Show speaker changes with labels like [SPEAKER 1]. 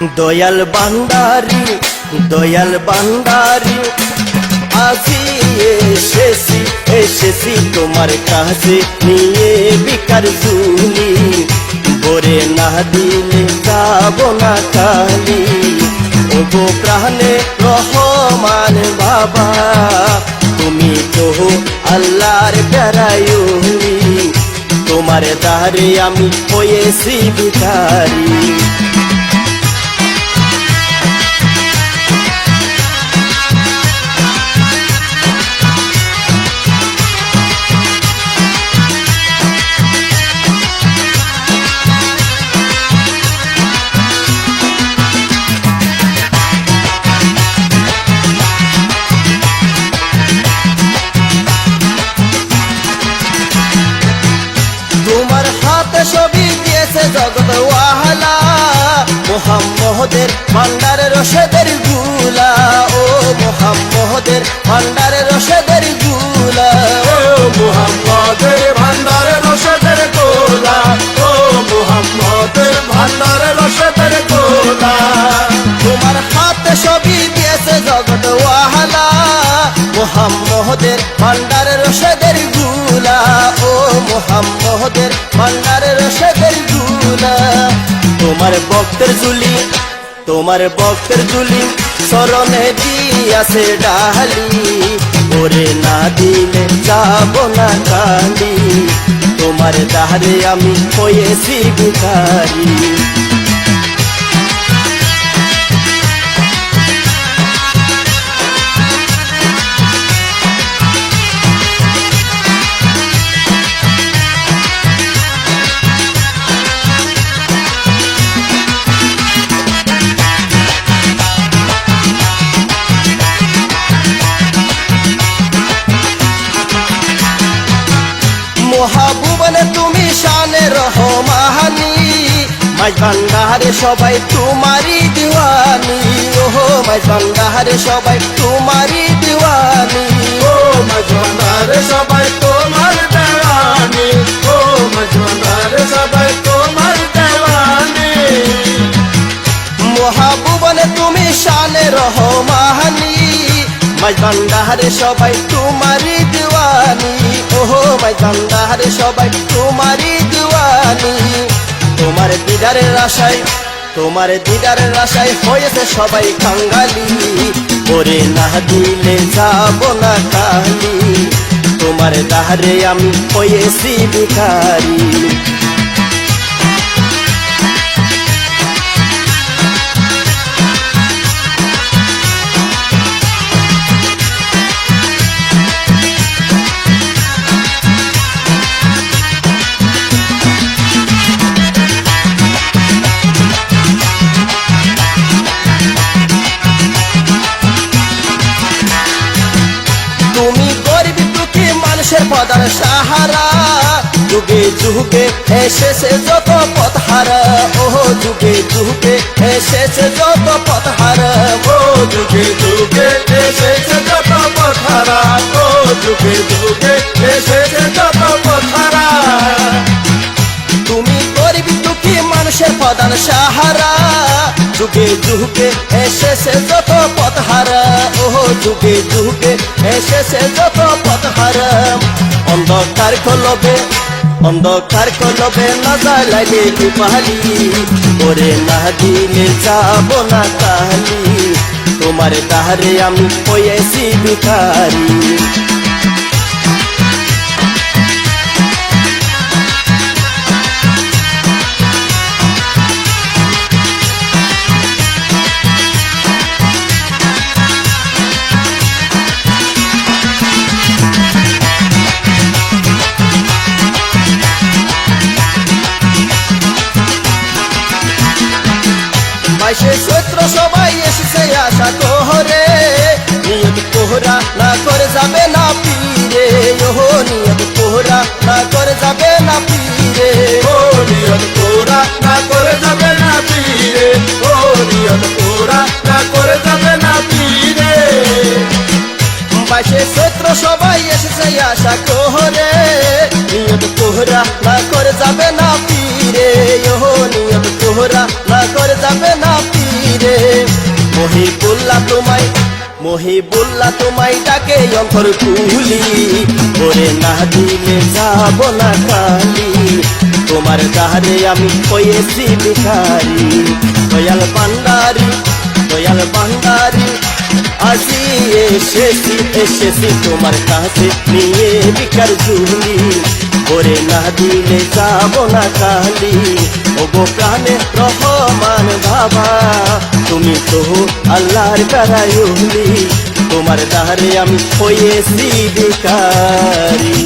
[SPEAKER 1] দয়াল বান্দারি দয়াল বান্দারি আজি এসেছি এসেছি তোমার কাছে নিয়ে বিকার জুনি বরে না দিলে যাব না কালি। ওগো প্রাণে রহমান বাবা, তুমি তো আল্লাহর বেড়ায়ুনি তোমার দ্বারে আমি হয়েছি ভিখারি। মোহাম্মদের ভান্ডারে রসেদেরগুলা ও মোহাম্মদের ভান্ডারে রসেদেরগুলা
[SPEAKER 2] ও মুহাম্মদের ভান্ডারে রসদের কোলা ও মুহাম্মদের ভান্ডারে রসদের কোলা
[SPEAKER 1] তোমার হাতে ছবি দিয়েছে জগৎ ওয়াহালা মোহাম্মদের ভান্ডারে রসেদেরগুলা ও মোহাম্মদের ভান্ডারে রসেদেরগুলা তোমার বক্তের জুলি তোমার বক্তের জুলি স্মরণে দিয়াছে ডালি ওরে না দিলে যাব না কালি তোমার দাহারে আমি হয়েছি ভিখারি। রহমানি মাঝ ভান্ডারে সবাই তোমারই দিওয়ানি। ওহো মাঝ ভান্ডারে সবাই তোমারি দিওয়ানি।
[SPEAKER 2] ও মজওয়ানারে সবাই তোমার দেওয়ানি। ও মজওয়ানারে সবাই তোমার দেওয়ানি।
[SPEAKER 1] মহাবুবনে তুমি শানে রহমানি মাঝ ভান্ডারে সবাই তোমারই দিওয়ানি। ওহো মাঝ ভান্ডারে সবাই তোমারই দিওয়ানি তোমার দিদারের আশায়, তোমার দিদারের আশায় হয়েছে সবাই কাঙ্গালি। ওরে না দিলে যাব না কালি। তোমার দাহারে আমি হয়েছি ভিখারি। পদার সাহারা, যুগে যুগে এসেছে যত পথহারা ওহো যুগে যুগে এসেছে যত পথহারা
[SPEAKER 2] ও যুগে যুগে এসেছে যত পথারা ও যুগে যুগে এসেছে যত পথারা
[SPEAKER 1] তুমি গরিব দুঃখী মানুষের প্রধান সাহারা। যুগে যুগে এসেছে যত পথহারা ওহো যুগে যুগে এসেছে যত পথহারা অন্ধকার কলবে অন্ধকার কলবে না জ্বালাইলে কি পাহালি ওরে না দিলে যাব না কালি তোমার তাহারে আমি হয়েছি ভিখারি সবাই এসেছে আশা কোহরে নিয়ত কোহরা না করে যাবে না পীরে ওহো, নিয়ত কোহরা না করে যাবে না পীরে রে মহিবুল্লাহ তোমায় মহিবুল্লাহ তোমায় ডাকে অন্তর কুলি ওরে না দিলে যাব না কালি তোমার দাহারে আমি হয়েছি ভিখারি। দয়াল বান্দারি দয়াল বান্দারি আজি এসেছি এসেছি তোমার কাছে নিয়ে বিকার ঝুলি। ওরে না দিলে যাব না কালি ও গো প্রাণে রহমান বাবা। তুমি তো আল্লাহর কারায়ুলি তোমার দ্বারে আমি হয়েছি বিকারি